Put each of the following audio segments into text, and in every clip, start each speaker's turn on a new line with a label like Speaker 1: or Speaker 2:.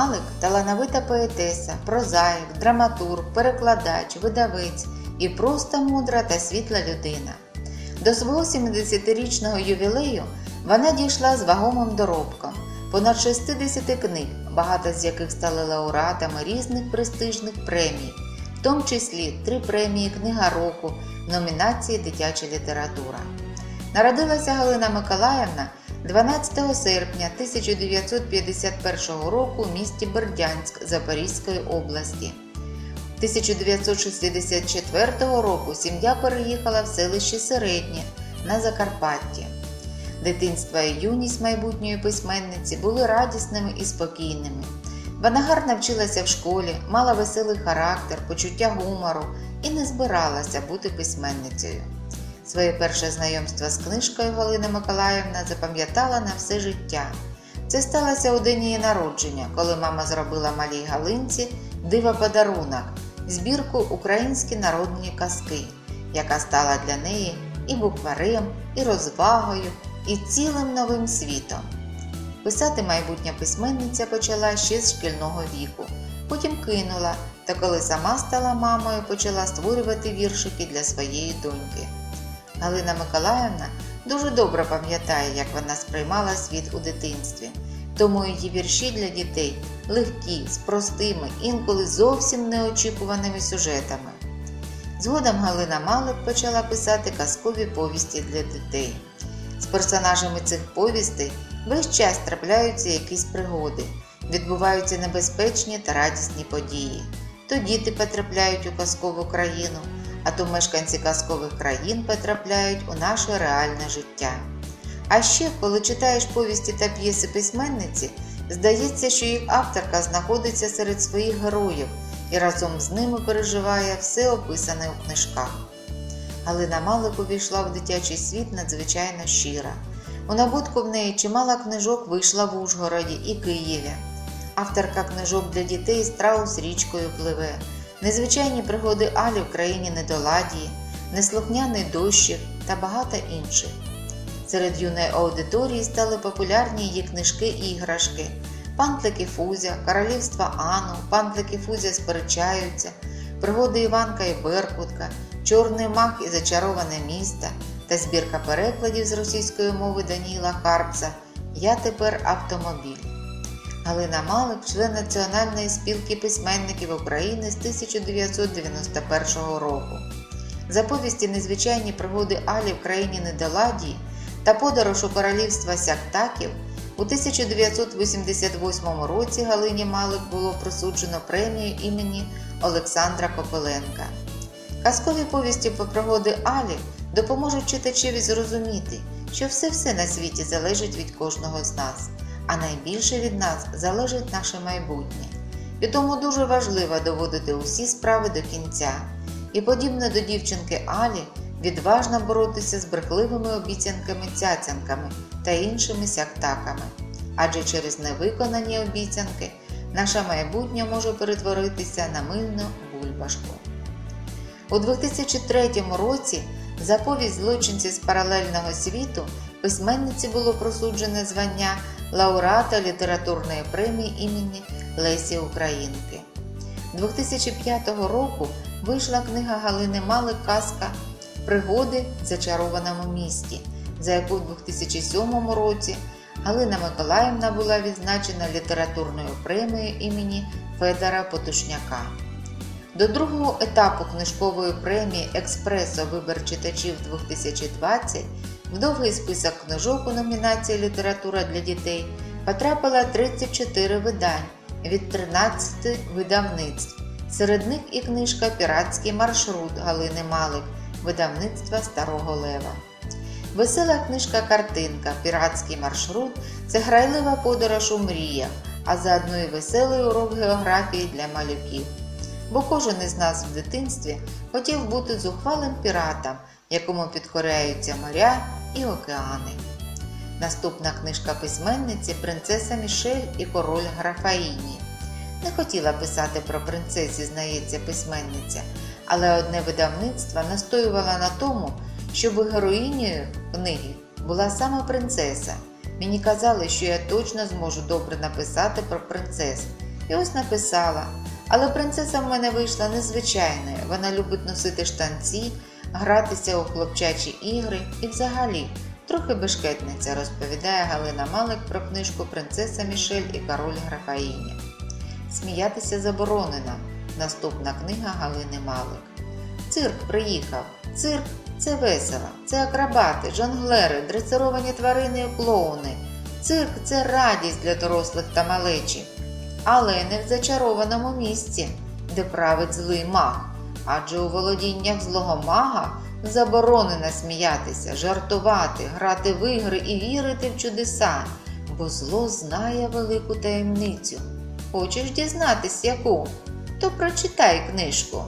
Speaker 1: Малик талановита поетеса, прозаїк, драматург, перекладач, видавець і просто мудра та світла людина. До свого 70-річного ювілею вона дійшла з вагомим доробком понад 60 книг, багато з яких стали лауреатами різних престижних премій, в тому числі три премії Книга року номінації Дитяча література. Народилася Галина Миколаївна 12 серпня 1951 року в місті Бердянськ Запорізької області. 1964 року сім'я переїхала в селище Середнє на Закарпатті. Дитинство і юність майбутньої письменниці були радісними і спокійними. Вона гарно вчилася в школі, мала веселий характер, почуття гумору і не збиралася бути письменницею. Своє перше знайомство з книжкою Галина Миколаївна запам'ятала на все життя. Це сталося у день її народження, коли мама зробила малій Галинці дива подарунок збірку Українські народні казки, яка стала для неї і букварем, і розвагою, і цілим новим світом. Писати майбутня письменниця почала ще з шкільного віку, потім кинула, та коли сама стала мамою, почала створювати віршики для своєї доньки. Галина Миколаївна дуже добре пам'ятає, як вона сприймала світ у дитинстві, тому її вірші для дітей легкі, з простими, інколи зовсім неочікуваними сюжетами. Згодом Галина Малик почала писати казкові повісті для дітей. З персонажами цих повістей весь час трапляються якісь пригоди, відбуваються небезпечні та радісні події. То діти потрапляють у казкову країну, а то мешканці казкових країн потрапляють у наше реальне життя. А ще, коли читаєш повісті та п'єси письменниці, здається, що їх авторка знаходиться серед своїх героїв і разом з ними переживає все описане у книжках. Галина Малик увійшла в дитячий світ надзвичайно щира. У набутку в неї чимало книжок вийшла в Ужгороді і Києві. Авторка книжок для дітей Страус річкою пливе, незвичайні пригоди Алі в країні недоладії, неслухняний дощик та багато інших. Серед юної аудиторії стали популярні її книжки і іграшки. Пантлики Фузя, Королівство Ану, Пантлики Фузя сперечаються, пригоди Іванка і Беркутка, Чорний мах і зачароване місто та збірка перекладів з російської мови Даніла Харпса Я тепер автомобіль. Галина Малик, член Національної спілки письменників України з 1991 року. За повісті незвичайні пригоди Алі в країні Недоладії та подорож у королівства Сяктаків у 1988 році Галині Малик було присуджено премію імені Олександра Копиленка. Казкові повісті про пригоди Алі допоможуть читачеві зрозуміти, що все-все на світі залежить від кожного з нас, а найбільше від нас залежить наше майбутнє. І тому дуже важливо доводити усі справи до кінця і, подібно до дівчинки Алі, відважно боротися з брехливими обіцянками цяцянками та іншими сяктаками. Адже через невиконані обіцянки наше майбутнє може перетворитися на мильну бульбашку. У 2003 році за повість злочинці з паралельного світу письменниці було присуджене звання лауреата літературної премії імені Лесі Українки. 2005 року вийшла книга Галини Малик Казка Пригоди в зачарованому місті, за яку у 2007 році Галина Миколаївна була відзначена літературною премією імені Федора Потушняка. До другого етапу книжкової премії Експресо Вибір читачів 2020 в довгий список книжок у номінації Література для дітей потрапило 34 видань від 13 видавництв. Серед них і книжка Піратський маршрут Галини Малик видавництва Старого Лева. Весела книжка Картинка Піратський маршрут це грайлива подорож у мріях, а заодно і веселий урок географії для малюків. Бо кожен із нас в дитинстві хотів бути зухвалим піратом, якому підкоряються моря і океани. Наступна книжка письменниці Принцеса Мішель і король Графаїні. Не хотіла писати про принцес, зізнається письменниця, але одне видавництво настоювало на тому, щоб героїнею книги була саме принцеса. Мені казали, що я точно зможу добре написати про принцес. І ось написала. Але принцеса в мене вийшла незвичайною. Вона любить носити штанці, гратися у хлопчачі ігри і взагалі трохи бешкетниця, розповідає Галина Малик про книжку Принцеса Мішель і король Графаїні. Сміятися заборонено. Наступна книга Галини Малик. Цирк приїхав. Цирк це весело, це акробати, жонглери, дресировані тварини і клоуни. Цирк це радість для дорослих та малечі, але не в зачарованому місці, де править злий маг. Адже у володіннях злого мага заборонено сміятися, жартувати, грати в ігри і вірити в чудеса, бо зло знає велику таємницю. Хочеш дізнатись яку? То прочитай книжку.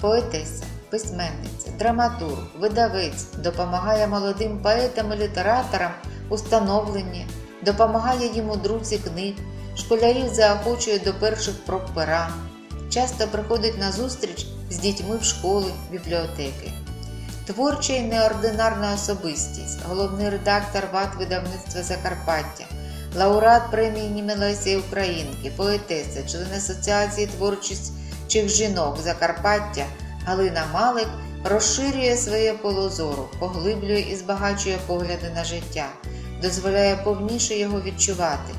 Speaker 1: Поетеса, письменниця, драматург, видавець допомагає молодим поетам і літераторам у становленні, допомагає їм у друці книг, школярів заохочує до перших проб пера, часто приходить на зустріч з дітьми в школи, бібліотеки. Творча і неординарна особистість, головний редактор ВАТ видавництва Закарпаття, лауреат премії імені Лесі Українки, поетеса, член Асоціації творчих жінок Закарпаття Галина Малик розширює своє поле зору, поглиблює і збагачує погляди на життя, дозволяє повніше його відчувати,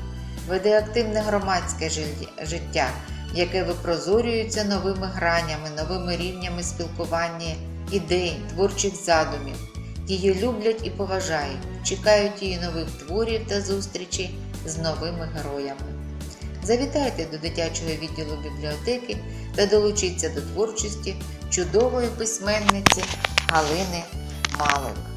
Speaker 1: веде активне громадське життя, яке випрозорюється новими гранями, новими рівнями спілкування, ідей, творчих задумів. Її люблять і поважають, чекають її нових творів та зустрічей з новими героями. Завітайте до дитячого відділу бібліотеки та долучіться до творчості чудової письменниці Галини Малик.